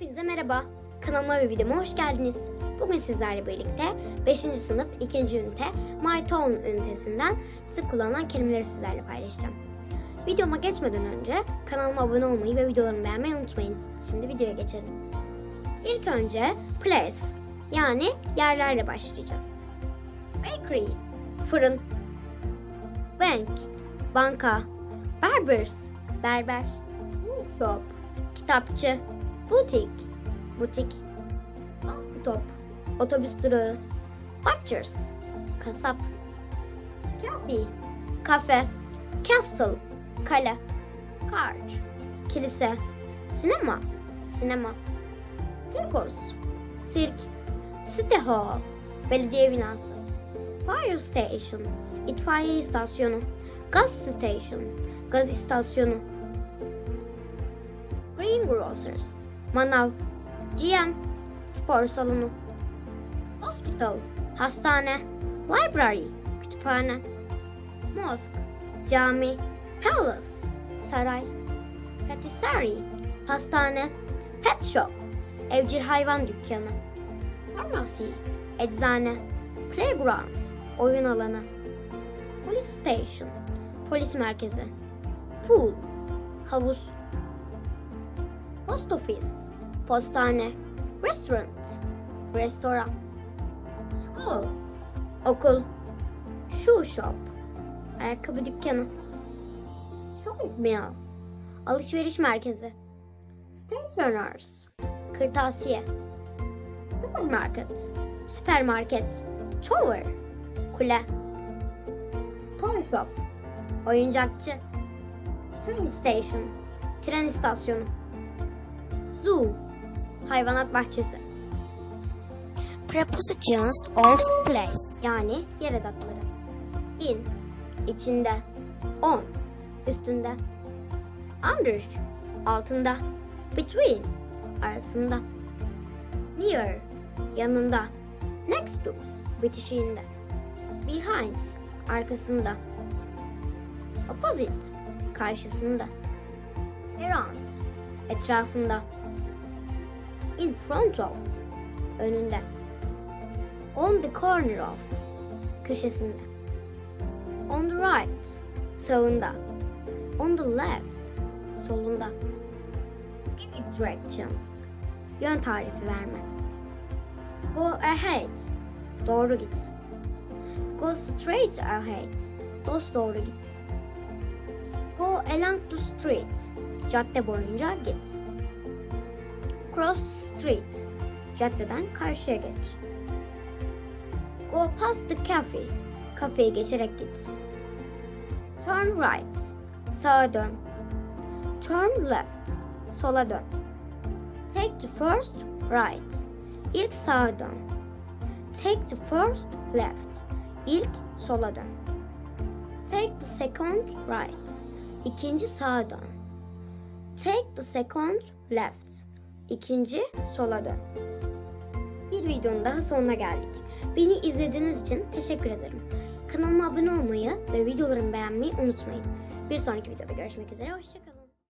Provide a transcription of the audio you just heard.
Hepinize merhaba. Kanalıma ve videoma hoş geldiniz. Bugün sizlerle birlikte 5. sınıf 2. ünite My Tone ünitesinden sık kullanılan kelimeleri sizlerle paylaşacağım. Videoma geçmeden önce kanalıma abone olmayı ve videolarımı beğenmeyi unutmayın. Şimdi videoya geçelim. İlk önce place yani yerlerle başlayacağız. Bakery, fırın. Bank, banka. Barbers, berber. Bookshop, kitapçı. Butik, butik. Bus stop, otobüs durağı. Butchers, kasap. Cafe, kafe. Castle, kale. Church, kilise. Sinema, sinema. Circus, sirk. City Hall, belediye binası. Fire station, itfaiye istasyonu. Gas station, gaz istasyonu. Greengrocers, manav. GM, spor salonu. Hospital, hastane. Library, kütüphane. Mosque, cami. Palace, saray. Patisserie, pastane. Pet shop, evcil hayvan dükkanı. Pharmacy, eczane. Playground, oyun alanı. Police station, polis merkezi. Pool, havuz. Post office, postane. Restaurant, restoran. School, okul. Shoe shop, ayakkabı dükkanı. Shopping mall, alışveriş merkezi. Stationers, kırtasiye. Supermarket, süpermarket. Tower, kule. Toy shop, oyuncakçı. Train station, tren istasyonu. Zoo, hayvanat bahçesi. Prepositions of place. Yani yer edatları. In, içinde. On, üstünde. Under, altında. Between, arasında. Near, yanında. Next to, bitişiğinde. Behind, arkasında. Opposite, karşısında. Around, etrafında. In front of, önünde. On the corner of, köşesinde. On the right, sağında. On the left, solunda. Giving directions, yön tarifi verme. Go ahead, doğru git. Go straight ahead, dost doğru git. Go along the street, cadde boyunca git. Cross street, caddeden karşıya geç. Go past the cafe. Kafeyi geçerek git. Turn right. Sağa dön. Turn left. Sola dön. Take the first right. İlk sağa dön. Take the first left. İlk sola dön. Take the second right. İkinci sağa dön. Take the second left. İkinci sola dön. Bir videonun daha sonuna geldik. Beni izlediğiniz için teşekkür ederim. Kanalıma abone olmayı ve videolarımı beğenmeyi unutmayın. Bir sonraki videoda görüşmek üzere. Hoşçakalın.